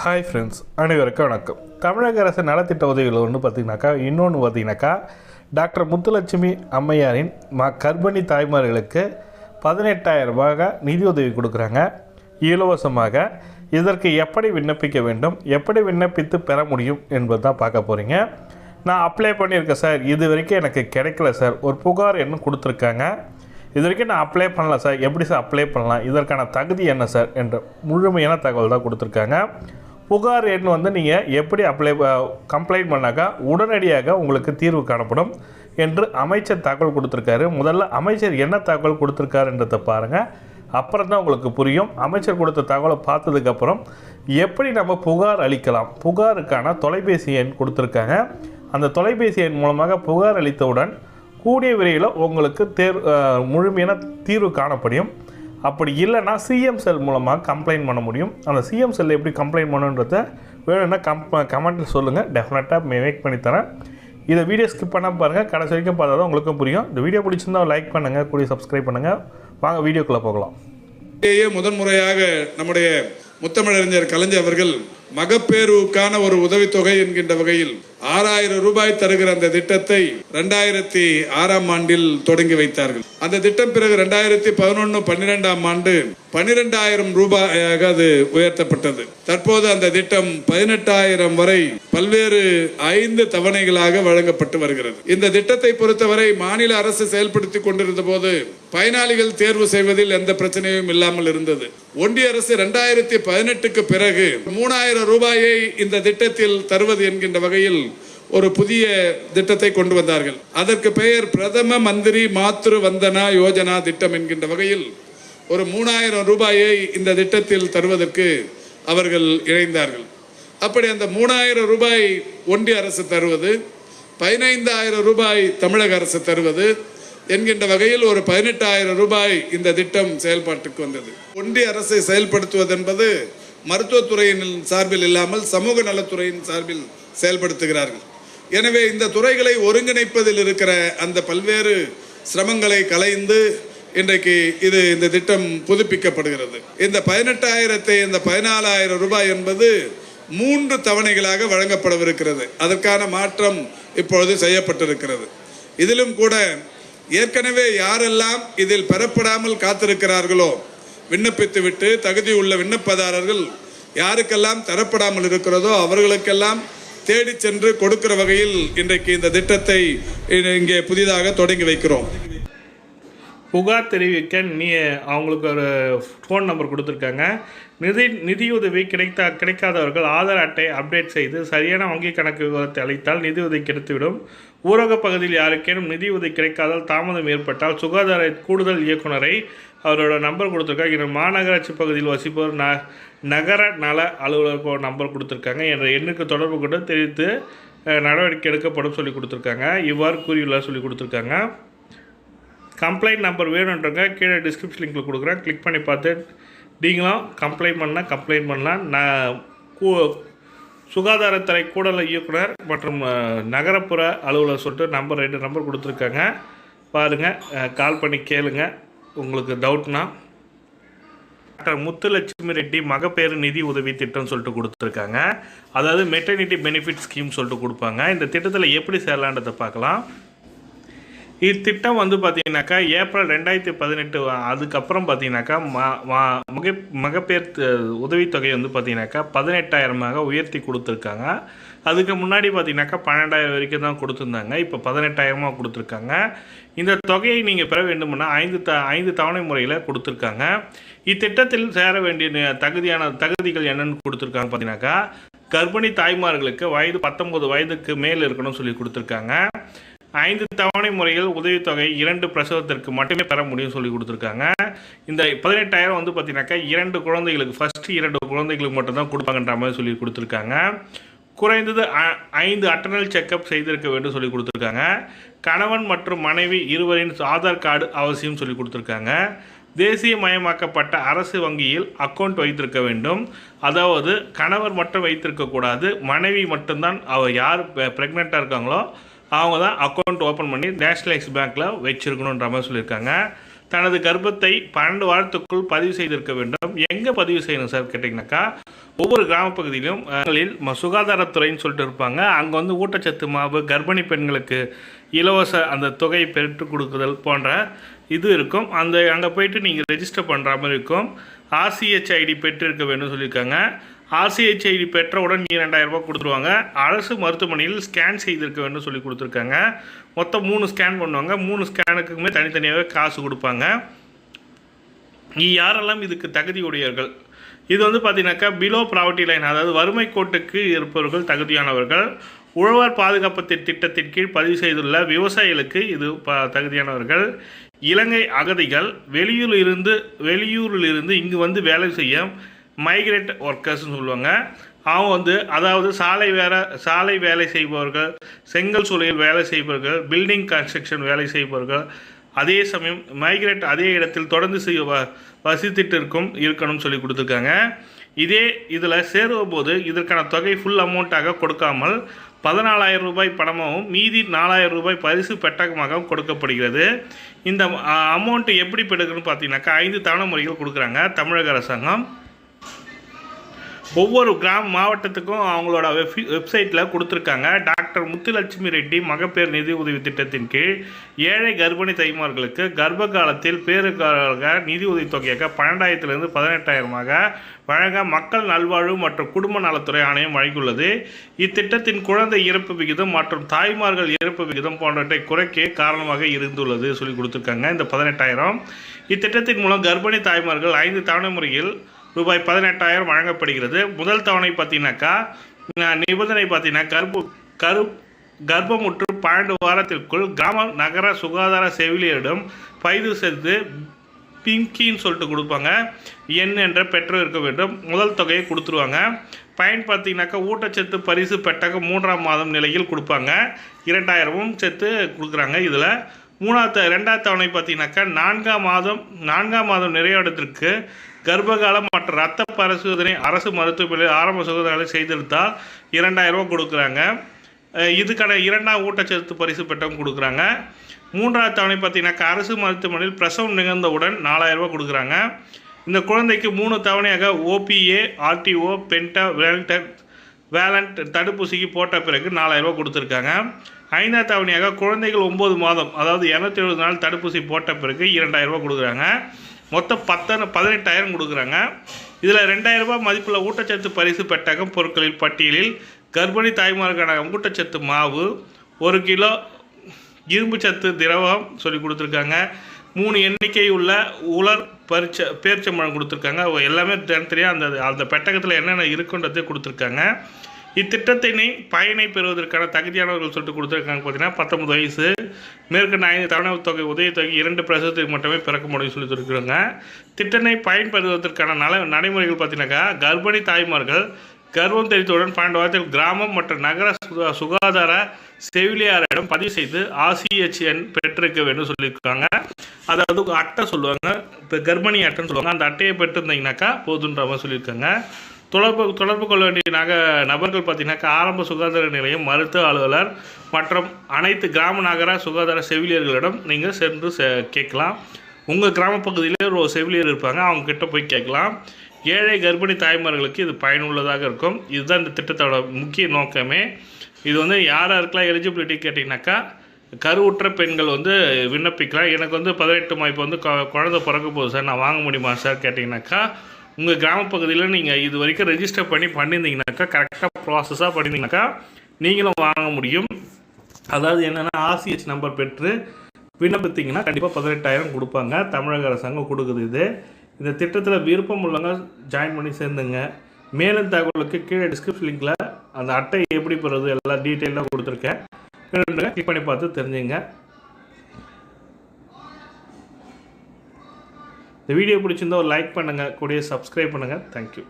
Hi friends அனைவருக்கும் வணக்கம். தமிழக அரசு நலத்திட்ட உதவிகள் ஒன்று பார்த்தீங்கன்னாக்கா இன்னொன்று பார்த்தீங்கன்னாக்கா டாக்டர் முத்துலட்சுமி அம்மையாரின் மா கர்ப்பிணி தாய்மார்களுக்கு பதினெட்டாயிரம் ரூபாய் நிதியுதவி கொடுக்குறாங்க. இலவசமாக இதற்கு எப்படி விண்ணப்பிக்க வேண்டும் எப்படி விண்ணப்பித்து பெற முடியும் என்பது தான் பார்க்க போகிறீங்க நான் அப்ளை பண்ணியிருக்கேன் சார் இது வரைக்கும் எனக்கு கிடைக்கல சார் ஒரு புகார் என்ன கொடுத்துருக்காங்க. இது வரைக்கும் நான் அப்ளை பண்ணல சார் எப்படி சார் அப்ளை பண்ணலாம்? இதற்கான தகுதி என்ன சார் என்ற முழுமையான தகவல் தான் கொடுத்துருக்காங்க. புகார் எண் வந்து நீங்கள் எப்படி அப்ளை கம்ப்ளைண்ட் பண்ணாக்கா உடனடியாக உங்களுக்கு தீர்வு காணப்படும் என்று அமைச்சர் தகவல் கொடுத்துருக்காரு. முதல்ல அமைச்சர் என்ன தகவல் கொடுத்துருக்காருன்றதை பாருங்கள் அப்புறம் தான் உங்களுக்கு புரியும். அமைச்சர் கொடுத்த தகவலை பார்த்ததுக்கப்புறம் எப்படி நம்ம புகார் அளிக்கலாம்? புகாருக்கான தொலைபேசி எண் கொடுத்துருக்காங்க. அந்த தொலைபேசி எண் மூலமாக புகார் அளித்தவுடன் கூடிய விரைவில் உங்களுக்கு தேர் முழுமையான தீர்வு காணப்படும். அப்படி இல்லைன்னா சிஎம் செல் மூலமாக கம்ப்ளைண்ட் பண்ண முடியும். அந்த சிஎம் செல் எப்படி கம்ப்ளைண்ட் பண்ணுன்றத வேணும்னா கம் கமெண்ட்டில் சொல்லுங்கள் டெஃபினட்டாக மேக் பண்ணித்தரேன் இதை வீடியோ ஸ்கிப் பண்ணால் பாருங்கள் கடைசி வரைக்கும் பார்த்தா தான் உங்களுக்கும் புரியும். இந்த வீடியோ பிடிச்சிருந்தா லைக் பண்ணுங்கள் கூடிய சப்ஸ்கிரைப் பண்ணுங்கள் வாங்க வீடியோக்குள்ளே போகலாம். முதன் முதன்முறையாக நம்முடைய முத்தமிழறிஞர் கலைஞர் அவர்கள் மகப்பேறுக்கான ஒரு உதவித்தொகை என்கின்ற வகையில் ஆறாயிரம் ரூபாய் தருகிற அந்த திட்டத்தை ரெண்டாயிரத்தி ஆறாம் ஆண்டில் தொடங்கி வைத்தார்கள். அந்த திட்டம் பிறகு ரெண்டாயிரத்தி பதினொன்று பன்னிரெண்டாம் ஆண்டு பன்னிரெண்டாயிரம் ரூபாயாக அது உயர்த்தப்பட்டது. தற்போது அந்த திட்டம் பதினெட்டாயிரம் வரை பல்வேறு ஐந்து தவணைகளாக வழங்கப்பட்டு வருகிறது. இந்த திட்டத்தை பொறுத்தவரை மாநில அரசு செயல்படுத்தி கொண்டிருந்த போது பயனாளிகள் தேர்வு செய்வதில் எந்த பிரச்சனையும் இல்லாமல் இருந்தது. ஒன்றிய அரசு இரண்டாயிரத்தி பதினெட்டுக்கு பிறகு மூணாயிரம் ரூபாயை இந்த திட்டத்தில் தருவது என்கின்ற வகையில் ஒரு புதிய திட்டத்தை கொண்டு வந்தார்கள். அதற்கு பெயர் பிரதம மந்திரி மாத்ரு வந்தனா யோஜனா திட்டம் என்கின்ற வகையில் ஒரு மூணாயிரம் ரூபாயை இந்த திட்டத்தில் தருவதற்கு அவர்கள் இணைந்தார்கள். அப்படி அந்த மூணாயிரம் ரூபாய் ஒன்றிய அரசு தருவது பதினைந்தாயிரம் ரூபாய் தமிழக அரசு தருவது என்கின்ற வகையில் ஒரு பதினெட்டாயிரம் ரூபாய் இந்த திட்டம் செயல்பாட்டுக்கு வந்தது. ஒன்றிய அரசை செயல்படுத்துவது என்பது மருத்துவத்துறையின் சார்பில் இல்லாமல் சமூக நலத்துறையின் சார்பில் செயல்படுத்துகிறார்கள். எனவே இந்த துறைகளை ஒருங்கிணைப்பதில் இருக்கிற அந்த பல்வேறு சிரமங்களை கலைந்து இன்றைக்கு இது இந்த திட்டம் புதுப்பிக்கப்படுகிறது. இந்த பதினெட்டாயிரத்தை இந்த பதினாலாயிரம் ரூபாய் என்பது மூன்று தவணைகளாக வழங்கப்படவிருக்கிறது. அதற்கான மாற்றம் இப்பொழுது செய்யப்பட்டிருக்கிறது. இதிலும் கூட ஏற்கனவே யாரெல்லாம் இதில் பெறப்படாமல் காத்திருக்கிறார்களோ விண்ணப்பித்துவிட்டு தகுதி உள்ள விண்ணப்பதாரர்கள் யாருக்கெல்லாம் தரப்படாமல் இருக்கிறதோ அவர்களுக்கெல்லாம் தேடி சென்று கொடுக்கிற வகையில் இன்றைக்கு இந்த திட்டத்தை இங்கே புதிதாக தொடங்கி வைக்கிறோம். புகார் தெரிவிக்க நீ அவங்களுக்கு ஒரு ஃபோன் நம்பர் கொடுத்துருக்காங்க. நிதி நிதியுதவி கிடைத்தா கிடைக்காதவர்கள் ஆதார் அட்டை அப்டேட் செய்து சரியான வங்கி கணக்கு விவரத்தை அளித்தால் நிதியுதவி கிடைத்துவிடும். ஊரக பகுதியில் யாருக்கேனும் நிதியுதவி கிடைக்காதால் தாமதம் ஏற்பட்டால் சுகாதார கூடுதல் இயக்குனரை அவரோட நம்பர் கொடுத்துருக்காங்க. இன்னும் மாநகராட்சி பகுதியில் வசிப்பவர் ந நகர நல அலுவலருக்கு நம்பர் கொடுத்துருக்காங்க. என்ற எண்ணுக்கு தொடர்பு கொண்டு தெரிவித்து நடவடிக்கை எடுக்கப்படும் சொல்லி கொடுத்துருக்காங்க. இவ்வாறு கூறியுள்ளார் சொல்லி கொடுத்துருக்காங்க. கம்ப்ளைண்ட் நம்பர் வேணுன்றவங்க கீழே டிஸ்கிரிப்ஷன் லிங்கில் கொடுக்குறேன். கிளிக் பண்ணி பார்த்து நீங்களும் கம்ப்ளைண்ட் பண்ணால் கம்ப்ளைண்ட் பண்ணலாம். நான் கூ சுகாதாரத்துறை கூடல இயக்குனர் மற்றும் நகரப்புற அலுவலர் சொல்லிட்டு நம்பர் ரெண்டு நம்பர் கொடுத்துருக்காங்க. பாருங்கள் கால் பண்ணி கேளுங்கள் உங்களுக்கு டவுட்னா டாக்டர் முத்துலட்சுமி ரெட்டி மகப்பேறு நிதி உதவி திட்டம் சொல்லிட்டு கொடுத்துருக்காங்க. அதாவது மெட்டர்னிட்டி பெனிஃபிட் ஸ்கீம் சொல்லிட்டு கொடுப்பாங்க. இந்த திட்டத்தில் எப்படி சேரலான்றதை பார்க்கலாம். இத்திட்டம் வந்து பார்த்தீங்கன்னாக்கா ஏப்ரல் ரெண்டாயிரத்தி பதினெட்டு அதுக்கப்புறம் பார்த்தீங்கன்னாக்கா ம மக மகப்பேர் உதவித்தொகை வந்து பார்த்தீங்கன்னாக்கா பதினெட்டாயிரமாக உயர்த்தி கொடுத்துருக்காங்க. அதுக்கு முன்னாடி பார்த்தீங்கன்னாக்கா பன்னெண்டாயிரம் வரைக்கும் தான் கொடுத்துருந்தாங்க. இப்போ பதினெட்டாயிரமாக கொடுத்துருக்காங்க. இந்த தொகையை நீங்கள் பெற வேண்டும்னா ஐந்து த ஐந்து தவணை முறையில் கொடுத்துருக்காங்க. இத்திட்டத்தில் சேர வேண்டிய தகுதியான தகுதிகள் என்னென்னு கொடுத்துருக்காங்க பார்த்தீங்கன்னாக்கா கர்ப்பிணி தாய்மார்களுக்கு வயது பத்தொன்பது வயதுக்கு மேல் இருக்கணும்னு சொல்லி கொடுத்துருக்காங்க. ஐந்து தவணை முறையில் உதவித்தொகை இரண்டு பிரசவத்திற்கு மட்டுமே பெற முடியும் சொல்லி கொடுத்துருக்காங்க. இந்த பதினெட்டாயிரம் வந்து பார்த்தீங்கன்னாக்கா இரண்டு குழந்தைகளுக்கு ஃபஸ்ட்டு இரண்டு குழந்தைகளுக்கு மட்டும்தான் கொடுப்பாங்கன்ற மாதிரி சொல்லி கொடுத்துருக்காங்க. குறைந்தது ஐந்து அட்டனல் செக்கப் செய்திருக்க வேண்டும் சொல்லி கொடுத்துருக்காங்க. கணவன் மற்றும் மனைவி இருவரின் ஆதார் கார்டு அவசியம் சொல்லி கொடுத்துருக்காங்க. தேசியமயமாக்கப்பட்ட அரசு வங்கியில் அக்கௌண்ட் வைத்திருக்க வேண்டும். அதாவது கணவர் மட்டும் வைத்திருக்கக்கூடாது மனைவி மட்டும்தான் அவ யார் ப்ரெக்னெண்ட்டாக இருக்காங்களோ அவங்க தான் அக்கௌண்ட் ஓப்பன் பண்ணி நேஷ்னலைஸ் பேங்க்கில் வச்சிருக்கணுன்ற மாதிரி சொல்லியிருக்காங்க. தனது கர்ப்பத்தை பன்னெண்டு வாரத்துக்குள் பதிவு செய்திருக்க வேண்டும். எங்கே பதிவு செய்யணும் சார் கேட்டிங்கனாக்கா ஒவ்வொரு கிராம பகுதியிலும் ம- சுகாதாரத்துறைன்னு சொல்லிட்டு இருப்பாங்க. அங்கே வந்து ஊட்டச்சத்து மாவு கர்ப்பிணி பெண்களுக்கு இலவச அந்த தொகையை பெற்று கொடுக்குதல் போன்ற இது இருக்கும். அந்த அங்கே போயிட்டு நீங்கள் ரெஜிஸ்டர் பண்ணுற மாதிரி இருக்கும். ஆர்சிஹெச் ஐடி பெற்றிருக்க வேண்டும் சொல்லியிருக்காங்க. ஆர்சிஹெச் ஐடி பெற்றவுடன் நீ ரெண்டாயிரம் ரூபாய் கொடுத்துருவாங்க. அரசு மருத்துவமனையில் ஸ்கேன் செய்திருக்க வேண்டும் சொல்லி கொடுத்துருக்காங்க. மொத்தம் மூணு ஸ்கேன் பண்ணுவாங்க. மூணு ஸ்கேனுக்குமே தனித்தனியாகவே காசு கொடுப்பாங்க. நீ யாரெல்லாம் இதுக்கு தகுதியுடையவர்கள் இது வந்து பார்த்தீங்கன்னாக்கா பிலோ ப்ராவர்ட்டி லைன் அதாவது வறுமை கோட்டுக்கு இருப்பவர்கள் தகுதியானவர்கள். உழவர் பாதுகாப்பு திட்டத்தின் கீழ் பதிவு செய்துள்ள விவசாயிகளுக்கு இது ப தகுதியானவர்கள். இலங்கை அகதிகள் வெளியூரில் இருந்து வெளியூரில் இருந்து இங்கு வந்து வேலை செய்ய மைக்ரேட் ஒர்க்கர்ஸ்னு சொல்லுவாங்க. அவங்க வந்து அதாவது சாலை வேலை சாலை வேலை செய்பவர்கள் செங்கல் சூளையில் வேலை செய்பவர்கள் பில்டிங் கன்ஸ்ட்ரக்ஷன் வேலை செய்பவர்கள் அதே சமயம் மைக்ரேட் அதே இடத்தில் தொடர்ந்து செய்ய வ வசித்துட்டு இருக்கும் இருக்கணும்னு சொல்லி கொடுத்துருக்காங்க. இதே இதில் சேருவோம் போது இதற்கான தொகை ஃபுல் அமௌண்ட்டாக கொடுக்காமல் பதினாலாயிரம் ரூபாய் பணமாகவும் மீதி நாலாயிரம் ரூபாய் பரிசு பெட்டகமாகவும் கொடுக்கப்படுகிறது. இந்த அமௌண்ட்டு எப்படி பெடுக்கணும்னு பார்த்தீங்கன்னாக்கா ஐந்து தவணை முறைகள் கொடுக்குறாங்க தமிழக அரசாங்கம். ஒவ்வொரு கிராம மாவட்டத்துக்கும் அவங்களோட வெப் வெப்சைட்டில் கொடுத்துருக்காங்க. டாக்டர் முத்துலட்சுமி ரெட்டி மகப்பேறு நிதி உதவி திட்டத்தின் கீழ் ஏழை கர்ப்பிணி தாய்மார்களுக்கு கர்ப்ப காலத்தில் பேருக்காக நிதி உதவி தொகையாக பன்னெண்டாயிரத்திலிருந்து பதினெட்டாயிரமாக வழங்க மக்கள் நல்வாழ்வு மற்றும் குடும்ப நலத்துறை ஆணையம் வழங்கியுள்ளது. இத்திட்டத்தின் குழந்தை இறப்பு விகிதம் மற்றும் தாய்மார்கள் இறப்பு விகிதம் போன்றவற்றை குறைக்க காரணமாக இருந்துள்ளது சொல்லி கொடுத்துருக்காங்க. இந்த பதினெட்டாயிரம். இத்திட்டத்தின் மூலம் கர்ப்பிணி தாய்மார்கள் ஐந்து தவணை முறையில் ரூபாய் பதினெட்டாயிரம் வழங்கப்படுகிறது. முதல் தவணை பார்த்தீங்கன்னாக்கா நிபந்தனை பார்த்தீங்கன்னா கர்ப்பு கரு கர்ப்பமுற்று பன்னெண்டு வாரத்திற்குள் கிராம நகர சுகாதார செவிலியரிடம் பயிர் செய்து பிங்கின்னு சொல்லிட்டு கொடுப்பாங்க. என் என்ற பெற்றோர் இருக்க வேண்டும். முதல் தொகையை கொடுத்துருவாங்க. பயன் பார்த்தீங்கன்னாக்கா ஊட்டச்சத்து பரிசு பெட்டகம் மூன்றாம் மாதம் நிலையில் கொடுப்பாங்க. இரண்டாயிரமும் சேர்த்து கொடுக்குறாங்க இதில். மூணாவது ரெண்டாவது தவணை பார்த்தீங்கன்னாக்கா நான்காம் மாதம் நான்காம் மாதம் நிறைவேடத்திற்கு கர்ப்பகாலம் மற்றும் ரத்த பரிசோதனை அரசு மருத்துவமனையில் ஆரம்ப சுகாதார செய்திருந்தால் இரண்டாயிரம் ரூபா கொடுக்குறாங்க. இதுக்கான இரண்டாம் ஊட்டச்சத்து பரிசு பெற்றவங்க கொடுக்குறாங்க. மூன்றாவது தவணை பார்த்தீங்கன்னாக்கா அரசு மருத்துவமனையில் பிரசவம் நிகழ்ந்தவுடன் நாலாயிரம் கொடுக்குறாங்க. இந்த குழந்தைக்கு மூணு தவணையாக ஓபிஏ ஆர்டிஓ பென்டா வேலண்டர் வேலண்ட் தடுப்பூசிக்கு போட்ட பிறகு நாலாயிரம் கொடுத்துருக்காங்க. ஐந்தாவது தவணையாக குழந்தைகள் ஒம்பது மாதம் அதாவது இரநூத்தி எழுபது நாள் தடுப்பூசி போட்ட பிறகு இரண்டாயிரம் ரூபா கொடுக்குறாங்க. மொத்தம் பத்தன பதினெட்டாயிரம் கொடுக்குறாங்க. இதில் ரெண்டாயிரம் ரூபாய் மதிப்புள்ள ஊட்டச்சத்து பரிசு பெட்டகம் பொருட்களின் பட்டியலில் கர்ப்பிணி தாய்மாருக்கான ஊட்டச்சத்து மாவு ஒரு கிலோ இரும்பு சத்து திரவம் சொல்லி கொடுத்துருக்காங்க. மூணு எண்ணிக்கை உள்ள உலர் பரிச்ச பேரிச்சம்பழம் கொடுத்துருக்காங்க. அவங்க எல்லாமே தனித்தனியாக அந்த அந்த பெட்டகத்தில் என்னென்ன இருக்குன்றதே கொடுத்துருக்காங்க. இத்திட்டத்தினை பயனை பெறுவதற்கான தகுதியானவர்கள் சொல்லிட்டு கொடுத்துருக்காங்க பார்த்தீங்கன்னா பத்தொன்பது வயசு மேற்கண்ட ஐந்து தவணை தொகை உதவித்தொகை இரண்டு பிரசவத்துக்கு மட்டுமே பிறக்க முடியும் சொல்லி சொல்லியிருக்காங்க திட்டத்தை பயன்பெறுவதற்கான நல நடைமுறைகள் பார்த்தீங்கன்னாக்கா கர்ப்பிணி தாய்மார்கள் கர்ப்பம் தெரிவித்தவுடன் பன்னெண்டு வாரத்தில் கிராமம் மற்றும் நகர சுகா- சுகாதார செவிலியாரிடம் பதிவு செய்து ஆசிஹெச்என் பெற்றிருக்க வேண்டும் சொல்லியிருக்காங்க. அதாவது அட்டை சொல்லுவாங்க இப்போ கர்ப்பிணி அட்டைன்னு சொல்லுவாங்க. அந்த அட்டையை பெற்றிருந்தீங்கன்னாக்கா போதுன்ற மாதிரி சொல்லியிருக்காங்க. தொடர்பு தொடர்பு கொள்ள வேண்டிய நக நபர்கள் பார்த்தீங்கன்னாக்கா ஆரம்ப சுகாதார நிலையம் மருத்துவ அலுவலர் மற்றும் அனைத்து கிராம நகர சுகாதார செவிலியர்களிடம் நீங்கள் சென்று செ- கேட்கலாம். உங்கள் கிராம பகுதியிலே ஒரு செவிலியர் இருப்பாங்க. அவங்க கிட்ட போய் கேட்கலாம். ஏழை கர்ப்பிணி தாய்மார்களுக்கு இது பயனுள்ளதாக இருக்கும். இதுதான் இந்த திட்டத்தோட முக்கிய நோக்கமே. இது வந்து யார் யாருக்கெல்லாம் எலிஜிபிலிட்டி கேட்டிங்கனாக்கா கருவுற்ற பெண்கள் வந்து விண்ணப்பிக்கலாம். எனக்கு வந்து பதினெட்டு மா இப்போ வந்து கொ- குழந்தை பிறக்க போகுது சார். நான் வாங்க முடியுமா சார்? கேட்டிங்கனாக்கா உங்கள் கிராம பகுதியில் நீங்கள் இது வரைக்கும் ரெஜிஸ்டர் பண்ணி பண்ணியிருந்தீங்கனாக்கா கரெக்டாக ப்ராசஸாக பண்ணியிருந்தீங்கனாக்கா நீங்களும் வாங்க முடியும். அதாவது என்னென்னா ஆர்சிஹெச் நம்பர் பெற்று விண்ணப்பித்தீங்கன்னா கண்டிப்பாக பதினெட்டாயிரம் கொடுப்பாங்க. தமிழக அரசாங்கம் கொடுக்குது இது. இந்த திட்டத்தில் விருப்பம் உள்ளவங்க ஜாயின் பண்ணி சேர்ந்துங்க. மேலும் தகவலுக்கு கீழே டிஸ்கிரிப்ஷன் லிங்கில் அந்த அட்டை எப்படி பெறுறது எல்லா டீட்டெயிலாக கொடுத்துருக்கேன். கிளிக் பண்ணி பார்த்து தெரிஞ்சுங்க. இந்த வீடியோ பிடிச்சிருந்தா ஒரு லைக் பண்ணுங்கள் கூடிய சப்ஸ்கிரைப் பண்ணுங்கள் தேங்க்யூ